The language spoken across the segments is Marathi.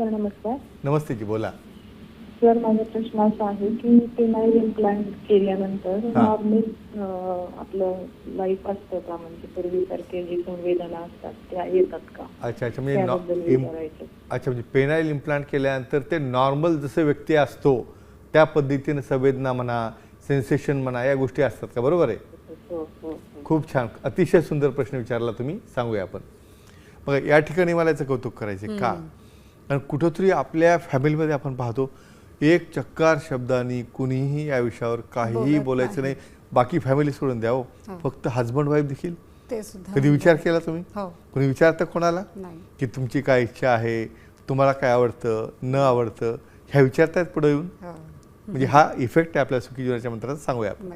सर नमस्कार. नमस्ते जी बोला. सर माझा प्रश्न असा आहे की पेनाईल इम्प्लांट केल्यानंतर. नॉर्मल आपलं लाईफ असतं का? म्हणजे पूर्वीसारखे जे संवेदना असतात त्या येतात का? अच्छा अच्छा म्हणजे नॉ- त्याबद्दल इम- विचारायचं. अच्छा म्हणजे पेनाईल इम्प्लांट केल्यानंतर ते नॉर्मल जसं व्यक्ती असतो त्या पद्धतीने संवेदना म्हणा सेन्सेशन म्हणा या गोष्टी असतात का? बरोबर आहे? हो हो हो. खूप छान. अतिशय सुंदर प्रश्न विचारला तुम्ही. सांगूया आपण. बघा या ठिकाणी मला याचं कौतुक करायचे का? कारण कुठंतरी आपल्या फॅमिलीमध्ये आपण पाहतो एक चक्कार शब्दांनी कुणीही या विषयावर काहीही बोलायचं नाही. बाकी फॅमिली सोडून द्यावं हो. फक्त हजबंड वाईफ देखील. कधी विचार केला तुम्ही? हो. कोणी विचारतं कोणाला? की तुमची काय इच्छा आहे? तुम्हाला काय आवडतं? न आवडतं? ह्या विचारतायत पुढे येऊन? हो. म्हणजे हा इफेक्ट आहे आपल्या सुखी जीवनाच्या मंत्रात सांगूया आपण.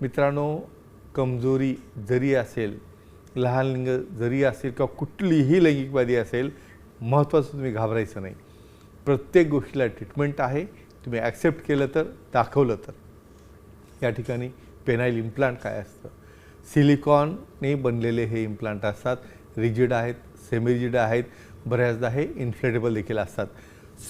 मित्रांनो कमजोरी जरी असेल लहान लिंग जरी असेल किंवा कुठलीही लैंगिकवादी असेल महत्त्वाचं तुम्ही घाबरायचं नाही. प्रत्येक गोष्टीला ट्रीटमेंट आहे. तुम्ही ॲक्सेप्ट केलं तर दाखवलं तर. या ठिकाणी पेनाईल इम्प्लांट काय असतं? सिलिकॉनने बनलेले हे इम्प्लांट असतात. रिजिड आहेत सेमिरिजिड आहेत. बऱ्याचदा हे इन्फ्लेटेबल देखील असतात.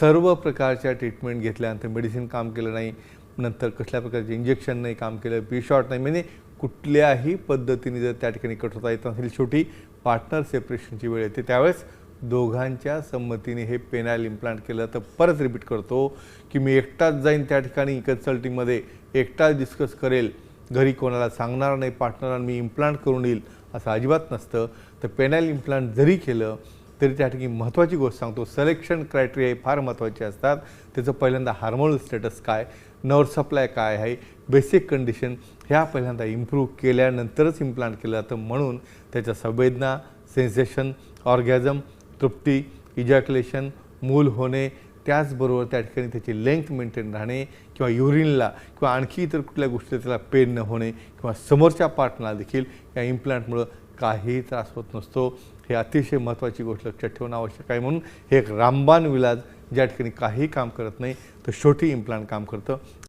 सर्व प्रकारच्या ट्रीटमेंट घेतल्यानंतर मेडिसिन काम केलं नाही. नंतर कसल्या प्रकारचे इंजेक्शन नाही काम केलं पी शॉट नाही. म्हणजे कुठल्याही पद्धतीने जर त्या ठिकाणी कठोरता येत असेल शेवटी पार्टनर सेपरेशनची वेळ येते. त्यावेळेस दोघांच्या संमतीने हे पेनाईल इम्प्लांट केलं तर परत रिपीट करतो की मी एकटाच जाईन त्या ठिकाणी कन्सल्टिंगमध्ये एकटाच डिस्कस करेल. घरी कोणाला सांगणार नाही पार्टनरांना मी इम्प्लांट करून येईल असं अजिबात नसतं. तर पेनाईल इम्प्लांट जरी केलं तरी त्या ठिकाणी महत्त्वाची गोष्ट सांगतो. सिलेक्शन क्रायटेरिया हे फार महत्त्वाचे असतात. त्याचं पहिल्यांदा हार्मोनल स्टेटस काय नर्व सप्लाय काय आहे बेसिक कंडिशन ह्या पहिल्यांदा इम्प्रूव्ह केल्यानंतरच इम्प्लांट केलं जातं. म्हणून त्याच्या संवेदना सेन्सेशन ऑर्गॅझम तृप्ती इजॅक्युलेशन मूल होणे त्याचबरोबर त्या ठिकाणी त्याची लेंथ मेंटेन राहणे किंवा युरिनला किंवा आणखी इतर कुठल्या गोष्टीला त्याला पेन न होणे किंवा समोरच्या पार्टनरला देखील या इम्प्लांटमुळं काहीही त्रास होत नसतो. हे अतिशय महत्त्वाची गोष्ट लक्षात ठेवणं आवश्यक आहे म्हणून हे एक रामबाण विलाज ज्या ठिकाणी काहीही काम करत नाही तर छोटी इम्प्लांट काम करतं.